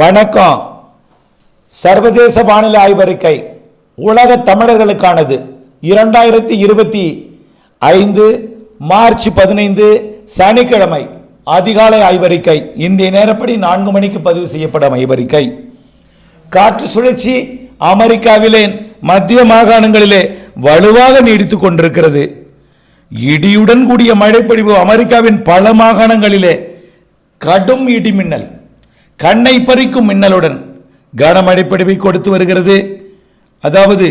வணக்கம். சர்வதேச வானிலை ஆய்வறிக்கை உலக தமிழர்களுக்கானது. இரண்டாயிரத்தி இருபத்தி ஐந்து மார்ச் பதினைந்து சனிக்கிழமை அதிகாலை ஆய்வறிக்கை இந்திய நேரப்படி நான்கு மணிக்கு பதிவு செய்யப்படும் ஆய்வறிக்கை காற்று சுழற்சி அமெரிக்காவிலே மத்திய மாகாணங்களிலே வலுவாக நீடித்துக் கொண்டிருக்கிறது. இடியுடன் கூடிய மழைப்பொழிவு அமெரிக்காவின் பல மாகாணங்களிலே கடும் இடி மின்னல். கண்ணை பறிக்கும் மின்னலுடன் கனமழை பொழிவை கொடுத்து வருகிறது. அதாவது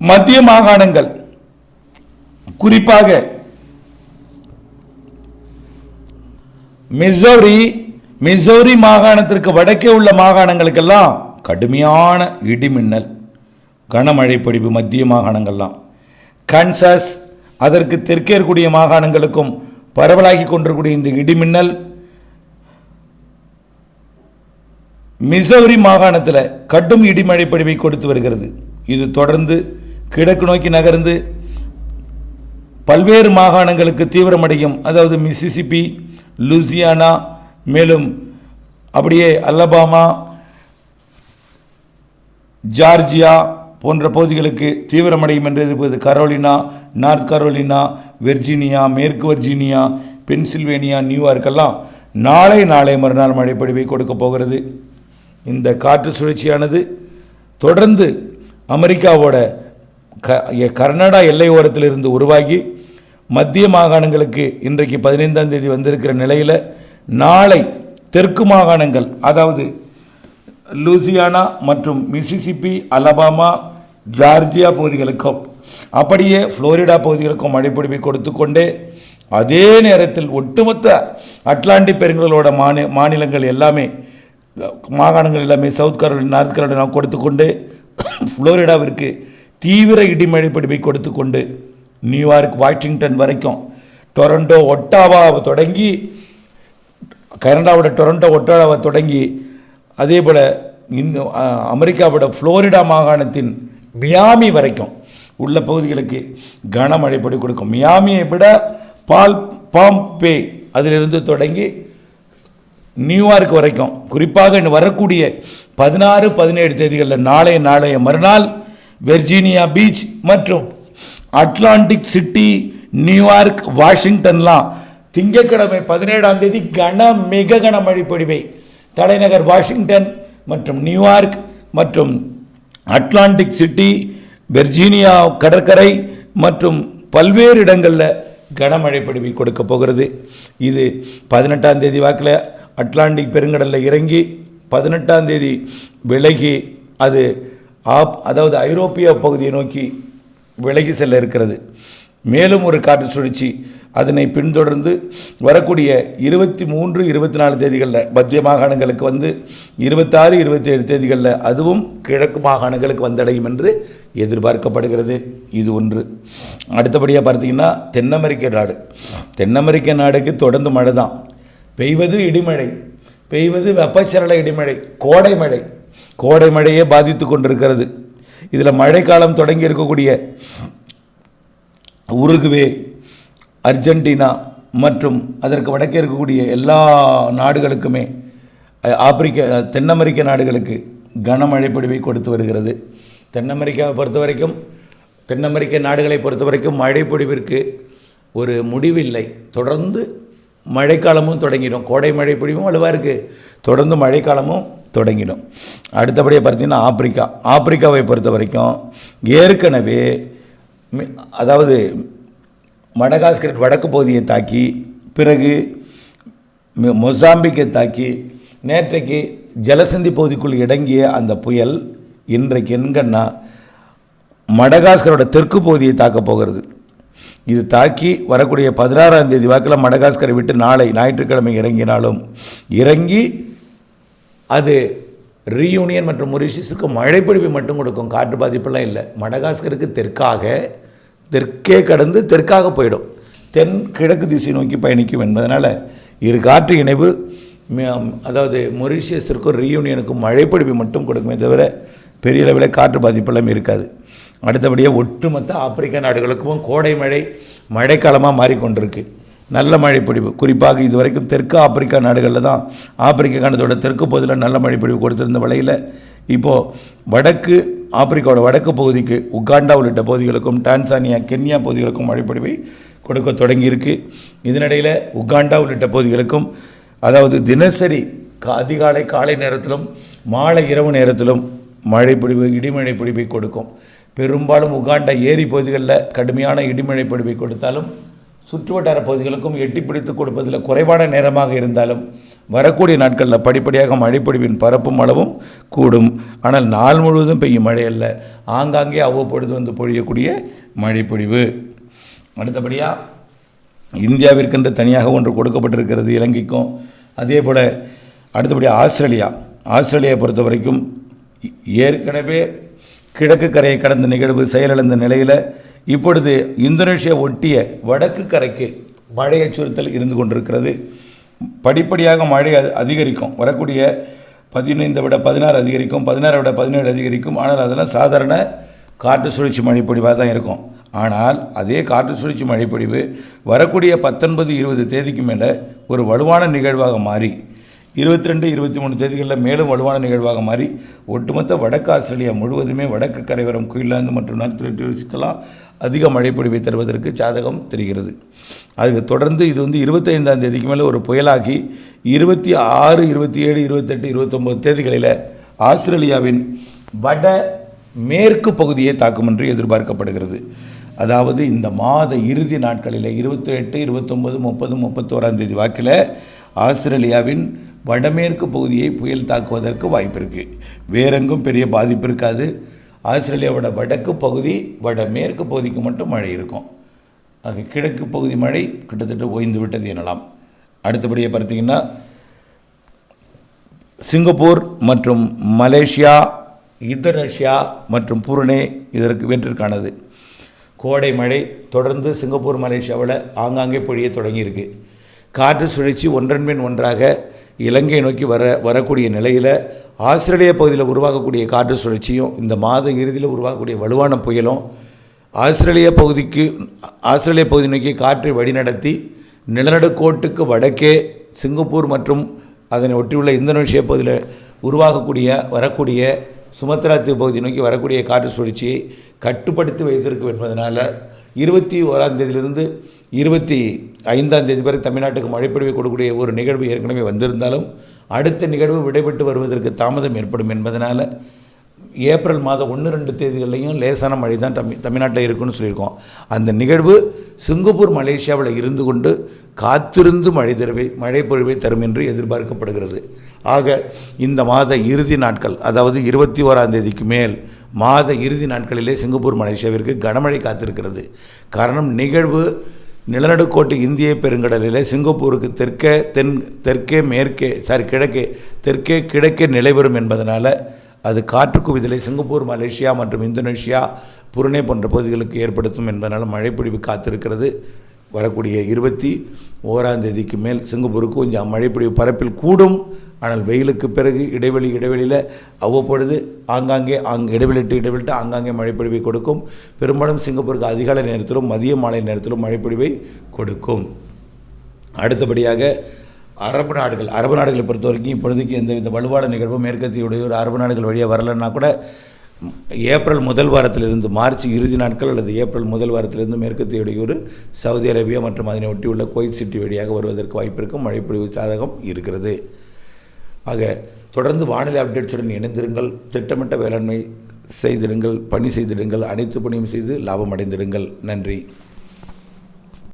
மத்திய மாகாணங்கள் குறிப்பாக மிசோரி மிசோரி மாகாணத்திற்கு வடக்கே உள்ள மாகாணங்களுக்கெல்லாம் கடுமையான இடிமின்னல் கனமழை பொழிவு மத்திய மாகாணங்கள்லாம். கன்சஸ் அதற்கு தெற்கே இருக்கக்கூடிய மாகாணங்களுக்கும் பரவலாகி கொண்டிருக்கூடிய இந்த இடிமின்னல் மிசௌரி மாகாணத்தில் கடும் இடிமழை பொழிவை கொடுத்து வருகிறது. இது தொடர்ந்து கிழக்கு நோக்கி நகர்ந்து பல்வேறு மாகாணங்களுக்கு தீவிரமடையும். அதாவது மிசிசிபி லூசியானா மேலும் அப்படியே அல்லபாமா ஜார்ஜியா போன்ற பகுதிகளுக்கு தீவிரமடையும் என்று எதிர்ப்பது கரோலினா நார்த் கரோலினா வெர்ஜீனியா மேற்கு வர்ஜீனியா பென்சில்வேனியா நியூயார்க்கெல்லாம் நாளை நாளை மறுநாள் மழைப்பொழிவை கொடுக்கப் போகிறது. இந்த காற்று சுழற்சியானது தொடர்ந்து அமெரிக்காவோட க எ- கர்நாடகா எல்லை ஓரத்திலிருந்து உருவாகி மத்திய மாகாணங்களுக்கு இன்றைக்கு பதினைந்தாம் தேதி வந்திருக்கிற நிலையில் நாளை தெற்கு மாகாணங்கள் அதாவது லூசியானா மற்றும் மிசிசிப்பி அலபாமா ஜார்ஜியா பகுதிகளுக்கும் அப்படியே ஃப்ளோரிடா பகுதிகளுக்கும் மழைப்பிடிப்பை கொடுத்து கொண்டே அதே நேரத்தில் ஒட்டுமொத்த அட்லாண்டிக் பெருங்கலோட மாநி மாநிலங்கள் எல்லாமே மாகாணங்கள் எல்லாமே சவுத் கரோலினா நார்த் கரோலினா கொடுத்து கொண்டு தீவிர இடிமழை பிடிப்பை கொடுத்து கொண்டு நியூயார்க் வாஷிங்டன் வரைக்கும் டொரண்டோ ஒட்டாவாவை தொடங்கி கனடாவோட டொரண்டோ ஒட்டாவாவை தொடங்கி அதே போல் இந்த அமெரிக்காவோட ஃப்ளோரிடா மாகாணத்தின் மியாமி வரைக்கும் உள்ள பகுதிகளுக்கு கனமழை கொடுக்கும். மியாமியை விட பால் பாம்பே அதிலிருந்து தொடங்கி நியூயார்க் வரைக்கும். குறிப்பாக இன்னும் வரக்கூடிய பதினாறு பதினேழு தேதிகளில் நாளைய நாளைய மறுநாள் வெர்ஜீனியா பீச் மற்றும் அட்லாண்டிக் சிட்டி நியூயார்க் வாஷிங்டன்லாம் திங்கட்கிழமை பதினேழாம் தேதி கன மிக கனமழை பொழிவை. தலைநகர் வாஷிங்டன் மற்றும் நியூயார்க் மற்றும் அட்லாண்டிக் சிட்டி வெர்ஜீனியா கடற்கரை மற்றும் பல்வேறு இடங்களில் கனமழை பொழிவை கொடுக்க போகிறது. இது பதினெட்டாம் தேதி வாக்கில் அட்லாண்டிக் பெருங்கடலில் இறங்கி பதினெட்டாம் தேதி விலகி அது ஆப் அதாவது ஐரோப்பிய பகுதியை நோக்கி விலகி செல்ல இருக்கிறது. மேலும் ஒரு காற்று சுழற்சி அதனை பின்தொடர்ந்து வரக்கூடிய இருபத்தி மூன்று இருபத்தி நாலு தேதிகளில் மத்திய மாகாணங்களுக்கு வந்து இருபத்தாறு இருபத்தேழு தேதிகளில் அதுவும் கிழக்கு மாகாணங்களுக்கு வந்தடையும் என்று எதிர்பார்க்கப்படுகிறது. இது ஒன்று. அடுத்தபடியாக பார்த்தீங்கன்னா தென் அமெரிக்க நாடு. தென் அமெரிக்க நாடுக்கு தொடர்ந்து மழை தான் பெய்வது இடிமழை பெய்வது வெப்பச்சலன இடிமழை கோடை மழை. கோடை மழையே பாதித்து கொண்டிருக்கிறது. இதில் மழைக்காலம் தொடங்கி இருக்கக்கூடிய உருகுவே அர்ஜென்டினா மற்றும் அதற்கு வடக்கே இருக்கக்கூடிய எல்லா நாடுகளுக்குமே ஆப்பிரிக்க தென் அமெரிக்க நாடுகளுக்கு கனமழை பொழிவை கொடுத்து வருகிறது. தென் அமெரிக்காவை பொறுத்த வரைக்கும் தென் அமெரிக்க நாடுகளை பொறுத்த வரைக்கும் மழை பொழிவிற்கு ஒரு முடிவில்லை. தொடர்ந்து மழைக்காலமும் தொடங்கிடும். கோடை மழை பொழிவும் வலுவாக இருக்குது தொடர்ந்து மழைக்காலமும் தொடங்கிடும். அடுத்தபடியாக பார்த்தீங்கன்னா ஆப்பிரிக்கா. ஆப்பிரிக்காவை பொறுத்த வரைக்கும் ஏற்கனவே மி- அதாவது மடகாஸ்கர் வடக்கு பகுதியை தாக்கி பிறகு மொசாம்பிக்கை தாக்கி நேற்றைக்கு ஜலசந்தி பகுதிக்குள் இடங்கிய அந்த புயல் இன்றைக்கு என்கன்னா மடகாஸ்கரோட தெற்கு பகுதியை தாக்கப் போகிறது. இது தாக்கி வரக்கூடிய பதினாறாம் தேதி வாக்கில் மடகாஸ்கரை விட்டு நாளை ஞாயிற்றுக்கிழமை இறங்கினாலும் இறங்கி அது ரீயூனியன் மற்றும் மொரிஷியஸுக்கு மழைப்பொழிவை மட்டும் கொடுக்கும். காற்று பாதிப்பெல்லாம் இல்லை. மடகாஸ்கருக்கு தெற்காக தெற்கே கடந்து தெற்காக போயிடும். தென் கிழக்கு திசை நோக்கி பயணிக்கும் என்பதனால் இரு காற்று இணைவு அதாவது மொரிஷியஸிற்கும் ரீயூனியனுக்கும் மழைப்பொழிவை மட்டும் கொடுக்குமே தவிர பெரிய அளவில் காற்று பாதிப்பெல்லாம் இருக்காது. அடுத்தபடியாக ஒட்டுமொத்த ஆப்பிரிக்க நாடுகளுக்கும் கோடை மழை மழைக்காலமாக மாறிக்கொண்டிருக்கு. நல்ல மழைப்பொழிவு. குறிப்பாக இதுவரைக்கும் தெற்கு ஆப்பிரிக்கா நாடுகளில் தான் ஆப்பிரிக்க கண்டத்தோட தெற்கு பகுதியில் நல்ல மழைப்பொழிவு கொடுத்திருந்த வலையில் இப்போது வடக்கு ஆப்பிரிக்காவோட வடக்கு பகுதிக்கு உகாண்டா உள்ளிட்ட பகுதிகளுக்கும் டான்சானியா கென்யா பகுதிகளுக்கும் மழைப்பொழிவை கொடுக்க தொடங்கியிருக்கு. இதனிடையில் உகாண்டா உள்ளிட்ட பகுதிகளுக்கும் அதாவது தினசரி கா- அதிகாலை காலை நேரத்திலும் மாலை இரவு நேரத்திலும் மழைப்பொழிவு இடிமழை பொழிவை கொடுக்கும். பெரும்பாலும் உகாண்டா ஏரி பகுதிகளில் கடுமையான இடிமழை பொழிவை கொடுத்தாலும் சுற்றுவட்டார பகுதிகளுக்கும் எட்டி பிடித்து கொடுப்பதில் குறைவான நேரமாக இருந்தாலும் வரக்கூடிய நாட்களில் படிப்படியாக மழைப்பொழிவின் பரப்பும் அளவும் கூடும். ஆனால் நாள் முழுவதும் பெய்யும் மழை அல்ல ஆங்காங்கே அவ்வப்பொழுது வந்து பொழியக்கூடிய மழைப்பொழிவு. அடுத்தபடியாக இந்தியாவிற்கென்று தனியாக ஒன்று கொடுக்கப்பட்டிருக்கிறது இலங்கைக்கும். அதே போல் அடுத்தபடியாக ஆஸ்திரேலியா. ஆஸ்திரேலியா பொறுத்த வரைக்கும் ஏற்கனவே கிழக்கு கரையை கடந்த நிகழ்வு செயலிழந்த நிலையில் இப்பொழுது இந்தோனேஷியா ஒட்டிய வடக்கு கரைக்கு மழை அச்சுறுத்தல் இருந்து கொண்டிருக்கிறது. படிப்படியாக மழை அதிகரிக்கும். வரக்கூடிய பதினைந்தை விட பதினாறு அதிகரிக்கும் பதினாறை விட பதினேழு அதிகரிக்கும். ஆனால் அதெல்லாம் சாதாரண காற்று சுழற்சி மழைப்பொழிவாக தான் இருக்கும். ஆனால் அதே காற்று சுழற்சி மழைப்பொழிவு வரக்கூடிய பத்தொன்பது இருபது தேதிக்கு மேலே ஒரு வலுவான நிகழ்வாக மாறி இருபத்தி ரெண்டு இருபத்தி மூணு தேதிகளில் மேலும் வலுவான நிகழ்வாக மாறி ஒட்டுமொத்த வடக்கு ஆஸ்திரேலியா முழுவதுமே வடக்கு கரையோரம் குயின்லாந்து மற்றும் நார்த் டெரிட்டரிஸ்க்கெல்லாம் அதிக மழைப்பொழிவை தருவதற்கு சாதகம் தெரிகிறது. அதுக்கு தொடர்ந்து இது வந்து இருபத்தைந்தாம் தேதிக்கு மேலே ஒரு புயலாகி இருபத்தி ஆறு இருபத்தி ஏழு இருபத்தெட்டு இருபத்தொம்போது தேதிகளில் ஆஸ்திரேலியாவின் வட மேற்கு பகுதியை தாக்கும் என்று எதிர்பார்க்கப்படுகிறது. அதாவது இந்த மாத இறுதி நாட்களில் இருபத்தி எட்டு இருபத்தொம்பது முப்பது முப்பத்தோராம் தேதி வாக்கில் ஆஸ்திரேலியாவின் வடமேற்கு பகுதியை புயல் தாக்குவதற்கு வாய்ப்பு இருக்குது வேறெங்கும் பெரிய பாதிப்பு இருக்காது. ஆஸ்திரேலியாவோட வடக்கு பகுதி வடமேற்கு பகுதிக்கு மட்டும் மழை இருக்கும். ஆக கிழக்கு பகுதி மழை கிட்டத்தட்ட ஓய்ந்து விட்டது எனலாம். அடுத்தபடியாக பார்த்தீங்கன்னா சிங்கப்பூர் மற்றும் மலேசியா இந்தோனேஷியா மற்றும் பூரணே இதற்கு வெற்றிற்கானது கோடை மழை தொடர்ந்து சிங்கப்பூர் மலேசியாவில் ஆங்காங்கே பொழிய தொடங்கியிருக்கு. காற்று சுழற்சி ஒன்றன் பின் ஒன்றாக இலங்கை நோக்கி வர வரக்கூடிய நிலையில் ஆஸ்திரேலிய பகுதியில் உருவாகக்கூடிய காற்று சுழற்சியும் இந்த மாத இறுதியில் உருவாகக்கூடிய வலுவான புயலும் ஆஸ்திரேலிய பகுதிக்கு ஆஸ்திரேலிய பகுதி நோக்கி காற்றை வழிநடத்தி நிலநடுக்கோட்டுக்கு வடக்கே சிங்கப்பூர் மற்றும் அதனை ஒட்டியுள்ள இந்தோனேஷியா பகுதியில் உருவாகக்கூடிய வரக்கூடிய சுமத்ரா தீவு பகுதி நோக்கி வரக்கூடிய காற்று சுழற்சியை கட்டுப்படுத்தி வைத்திருக்கும் என்பதனால் இருபத்தி ஓராம் தேதியிலிருந்து இருபத்தி ஐந்தாம் தேதி வரை தமிழ்நாட்டுக்கு மழைப்பொழிவை கொடுக்கக்கூடிய ஒரு நிகழ்வு ஏற்கனவே வந்திருந்தாலும் அடுத்த நிகழ்வு விடைபெற்று வருவதற்கு தாமதம் ஏற்படும் என்பதனால் ஏப்ரல் மாதம் ஒன்று ரெண்டு தேதிகள்லையும் லேசான மழை தான் தமிழ் தமிழ்நாட்டில் இருக்குன்னு சொல்லியிருக்கோம். அந்த நிகழ்வு சிங்கப்பூர் மலேசியாவில் இருந்து கொண்டு காத்திருந்து மழை தருவை மழை பொழிவை தரும் என்று எதிர்பார்க்கப்படுகிறது. ஆக இந்த மாத இறுதி நாட்கள் அதாவது இருபத்தி ஓராம் தேதிக்கு மேல் மாத இறுதி நாட்களிலே சிங்கப்பூர் மலேசியாவிற்கு கனமழை காத்திருக்கிறது. காரணம் நிகழ்வு நிலநடுக்கோட்டு இந்திய பெருங்கடலில் சிங்கப்பூருக்கு தெற்கே தென் தெற்கே மேற்கே சாரி கிழக்கே தெற்கே கிழக்கே நிலைவரும் என்பதனால் அது காற்று குவிதலை சிங்கப்பூர் மலேசியா மற்றும் இந்தோனேஷியா புருனே போன்ற பகுதிகளுக்கு ஏற்படுத்தும் என்பதனால் மழைப்பொழிவு காத்திருக்கிறது. வரக்கூடிய இருபத்தி ஓராம் தேதிக்கு மேல் சிங்கப்பூருக்கு கொஞ்சம் மழைப்பொழிவு பரப்பில் கூடும். ஆனால் வெயிலுக்கு பிறகு இடைவெளி இடைவெளியில் அவ்வப்பொழுது ஆங்காங்கே அங் இடைவெளிட்டு இடைவெளிட்டு ஆங்காங்கே மழைப்பொழிவை கொடுக்கும். பெரும்பாலும் சிங்கப்பூருக்கு அதிகாலை நேரத்திலும் மதிய மாலை நேரத்திலும் மழைப்பொழிவை கொடுக்கும். அடுத்தபடியாக அரபு நாடுகள் அரபு நாடுகளை பொறுத்த வரைக்கும் இப்பொழுதைக்கு எந்த வித வலுவான நிகழ்வும் மேற்கத்தியுடைய ஒரு அரபு நாடுகள் வழியாக வரலன்னா கூட ஏப்ரல் முதல் வாரத்திலிருந்து மார்ச் இறுதி நாட்கள் அல்லது ஏப்ரல் முதல் வாரத்திலிருந்து மேற்கத்திய இடையூறு சவுதி அரேபியா மற்றும் அதனை ஒட்டியுள்ள குவைத் சிட்டி வழியாக வருவதற்கு வாய்ப்பு இருக்கும் மழைப்பொழிவு சாதகம் இருக்கிறது. ஆக தொடர்ந்து வானிலை அப்டேட்ஸுடன் இணைந்திருங்கள். திட்டமிட்ட வேளாண்மை செய்திடுங்கள் பணி செய்திடுங்கள் அனைத்து பணியும் செய்து லாபம் அடைந்திடுங்கள். நன்றி.